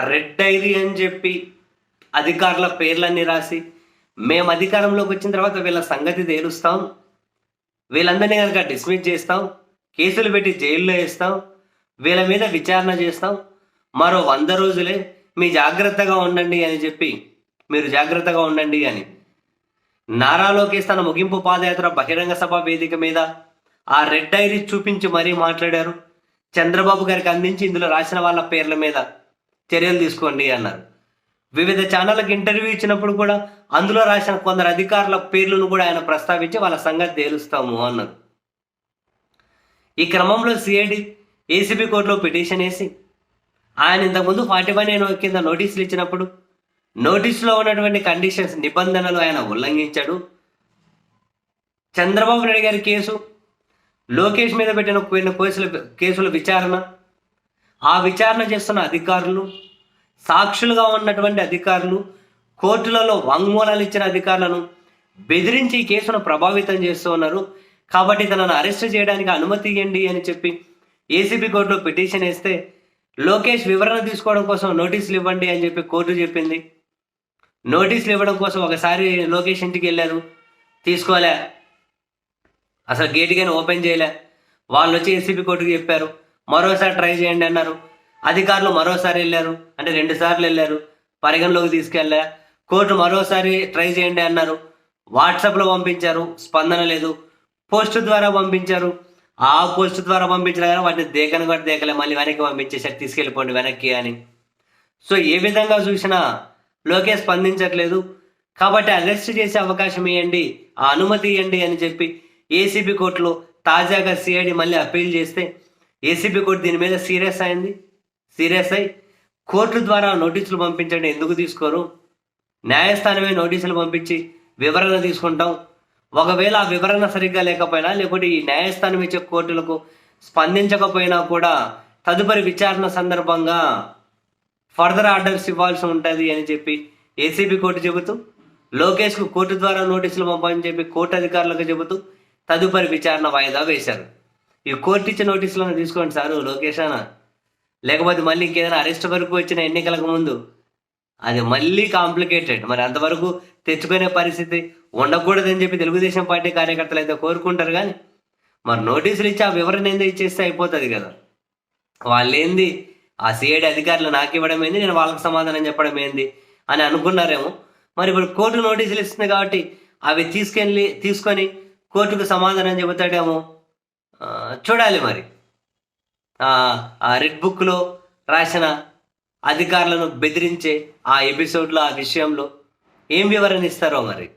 Red dairy అని చెప్పి అధికారుల పేర్లన్నీ రాసి మేము అధికారంలోకి వచ్చిన తర్వాత వీళ్ళ సంగతి తేలుస్తాం. వీళ్ళందరినీ కనుక డిస్మిస్ చేస్తాం. కేసులు పెట్టి జైల్లో వేస్తాం. వీళ్ళ మీద విచారణ చేస్తాం. మరో వంద రోజులే మీ జాగ్రత్తగా ఉండండి అని చెప్పి మీరు జాగ్రత్తగా ఉండండి అని. నారా లోకేష్ తన ముగింపు పాదయాత్ర బహిరంగ సభ వేదిక మీద ఆ రెడ్ డైరీ చూపించి మరీ మాట్లాడారు. చంద్రబాబు గారికి అందించి ఇందులో రాసిన వాళ్ళ పేర్ల మీద చర్యలు తీసుకోండి అన్నారు. వివిధ ఛానళ్ళకి ఇంటర్వ్యూ ఇచ్చినప్పుడు కూడా అందులో రాసిన కొందరు అధికారుల పేర్లను కూడా ఆయన ప్రస్తావించి వాళ్ళ సంగతి తేలుస్తాము అన్నారు. ఈ క్రమంలో సిఐడి ఏసీబీ కోర్టులో పిటిషన్ వేసి ఆయన ఇంతకుముందు ఫార్టీ వన్ కింద నోటీసులు ఇచ్చినప్పుడు నోటీసులో ఉన్నటువంటి కండిషన్స్ నిబంధనలు ఆయన ఉల్లంఘించాడు. చంద్రబాబు నాయుడు గారి కేసు లోకేష్ మీద పెట్టిన కొన్ని కేసుల కేసుల విచారణ ఆ విచారణ చేస్తున్న అధికారులు సాక్షులుగా ఉన్నటువంటి అధికారులు కోర్టులలో వాంగ్మూలాలు ఇచ్చిన అధికారులను బెదిరించి ఈ కేసును ప్రభావితం చేస్తూ ఉన్నారు. కాబట్టి తనను అరెస్ట్ చేయడానికి అనుమతి ఇవ్వండి అని చెప్పి ఏసీబీ కోర్టులో పిటిషన్ వేస్తే లోకేష్ వివరణ తీసుకోవడం కోసం నోటీసులు ఇవ్వండి అని చెప్పి కోర్టు చెప్పింది. నోటీసులు ఇవ్వడం కోసం ఒకసారి లోకేష్ ఇంటికి వెళ్ళారు. తీసుకోలే. అసలు గేట్ కానీ ఓపెన్ చేయలే. వాళ్ళు వచ్చి ఏసీబీ కోర్టుకి చెప్పారు. మరోసారి ట్రై చేయండి అన్నారు. అధికారులు మరోసారి వెళ్ళారు. అంటే రెండు సార్లు వెళ్ళారు. పరిగణలోకి తీసుకెళ్ళా. కోర్టు మరోసారి ట్రై చేయండి అన్నారు. వాట్సాప్లో పంపించారు. స్పందన లేదు. పోస్ట్ ద్వారా పంపించారు. ఆ పోస్ట్ ద్వారా పంపించారు కానీ వాటిని దేకను కూడా దేకలే. మళ్ళీ వెనక్కి పంపించేసారు తీసుకెళ్ళిపోండి వెనక్కి అని. సో ఏ విధంగా చూసినా లోకేష్ స్పందించట్లేదు. కాబట్టి అరెస్ట్ చేసే అవకాశం ఇవ్వండి ఆ అనుమతి ఇవ్వండి అని చెప్పి ఏసీబీ కోర్టులో తాజాగా సిఐడి మళ్ళీ అప్పీల్ చేస్తే ఏసీబీ కోర్టు దీని మీద సీరియస్ అయింది. సీరియస్ అయి కోర్టు ద్వారా నోటీసులు పంపించండి. ఎందుకు తీసుకోరు? న్యాయస్థానమే నోటీసులు పంపించి వివరణ తీసుకుంటాం. ఒకవేళ ఆ వివరణ సరిగ్గా లేకపోయినా లేకపోతే ఈ న్యాయస్థానం ఇచ్చే కోర్టులకు స్పందించకపోయినా కూడా తదుపరి విచారణ సందర్భంగా ఫర్దర్ ఆర్డర్స్ ఇవ్వాల్సి ఉంటుంది అని చెప్పి ఏసీబీ కోర్టు చెబుతూ లోకేష్కు కోర్టు ద్వారా నోటీసులు పంపని చెప్పి కోర్టు అధికారులకు చెబుతూ తదుపరి విచారణ వాయిదా వేశారు. ఈ కోర్టు ఇచ్చే నోటీసులను తీసుకోండి సారు లోకేష్ అన్న. లేకపోతే మళ్ళీ ఇంకేదైనా అరెస్ట్ వరకు వచ్చిన ఎన్నికలకు ముందు. అది మళ్ళీ కాంప్లికేటెడ్ మరి అంతవరకు తెచ్చుకునే పరిస్థితి ఉండకూడదని చెప్పి తెలుగుదేశం పార్టీ కార్యకర్తలు అయితే కోరుకుంటారు కానీ మరి నోటీసులు ఇచ్చి ఆ వివరణ ఏందో ఇచ్చేస్తే అయిపోతుంది కదా. వాళ్ళేంది? ఆ సిఐడి అధికారులు నాకు ఇవ్వడం ఏంది నేను వాళ్ళకి సమాధానం చెప్పడం ఏంది అని అనుకున్నారేమో. మరి ఇప్పుడు కోర్టు నోటీసులు ఇస్తుంది కాబట్టి అవి తీసుకెళ్ళి తీసుకొని కోర్టుకు సమాధానం చెబుతాడేమో. చూడాలి మరి. ఆ, రెడ్ బుక్లో రాసిన అధికారులను బెదిరించే ఆ ఎపిసోడ్లో ఆ విషయంలో ఏం వివరణ ఇస్తారో మరి?